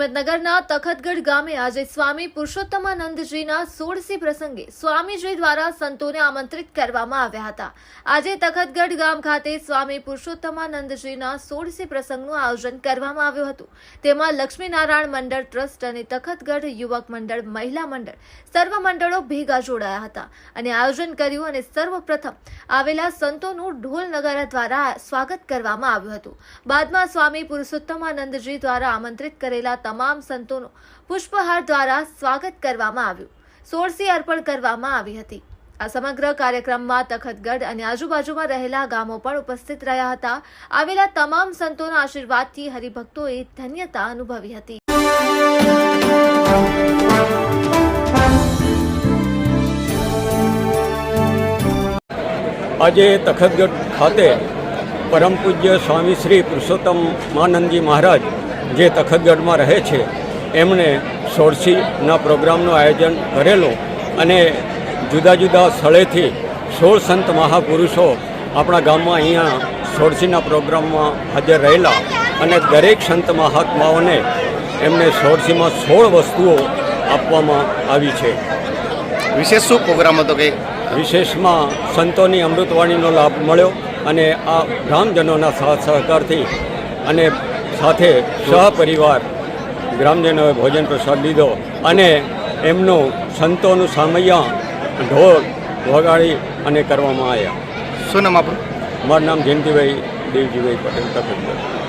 હિંમતનગરના તખતગઢ ગામે આજે સ્વામી પુરુષોત્તમાનંદજીના સોળસી પ્રસંગે સ્વામીજી દ્વારા સંતોને આમંત્રિત કરવામાં આવ્યા હતા. આજે તખતગઢ ગામ ખાતે સ્વામી પુરુષોત્તમાનંદજીના સોળસી પ્રસંગનું આયોજન કરવામાં આવ્યું હતું. તેમાં લક્ષ્મીનારાયણ મંડળ ટ્રસ્ટ અને તખતગઢ યુવક મંડળ, મહિલા મંડળ, સર્વ મંડળો ભેગા જોડાયા હતા અને આયોજન કર્યું અને સર્વપ્રથમ આવેલા સંતોનું ઢોલ નગારા દ્વારા સ્વાગત કરવામાં આવ્યું હતું. બાદમાં સ્વામી પુરુષોત્તમાનંદજી દ્વારા આમંત્રિત કરેલા તમામ સંતોનું પુષ્પહાર દ્વારા સ્વાગત કરવામાં આવ્યું. સોળસી અર્પણ કરવામાં આવી હતી. આ સમગ્ર કાર્યક્રમમાં તખતગઢ અને આજુબાજુમાં રહેલા ગામો પણ ઉપસ્થિત રહ્યા હતા. આવેલા તમામ સંતોના આશીર્વાદથી હરિભક્તોએ ધન્યતા અનુભવી હતી. આજે તખતગઢ ખાતે પરમ પૂજ્ય સ્વામી શ્રી પુરુષોત્તમ માનંદજી મહારાજ જે તખતગઢમાં રહે છે એમણે સોળસીના પ્રોગ્રામનું આયોજન કરેલું અને જુદા જુદા સ્થળેથી સોળ સંત મહાપુરુષો આપણા ગામમાં અહીંયા સોળસીના પ્રોગ્રામમાં હાજર રહેલા અને દરેક સંત મહાત્માઓને એમને સોળસીમાં સોળ વસ્તુઓ આપવામાં આવી છે. વિશેષ શું પ્રોગ્રામ હતો કે વિશેષમાં સંતોની અમૃતવાણીનો લાભ મળ્યો અને આ ગ્રામજનોના સાથ સહકારથી અને સાથે સહપરિવાર ગ્રામજનોએ ભોજન પ્રસાદ લીધો અને એમનું સંતોનું સામૈયા ઢોલ વગાડી અને કરવામાં આવ્યા. શું નામ આપણું મારું નામ જયંતિભાઈ દેવજીભાઈ પટેલ તખતગઢ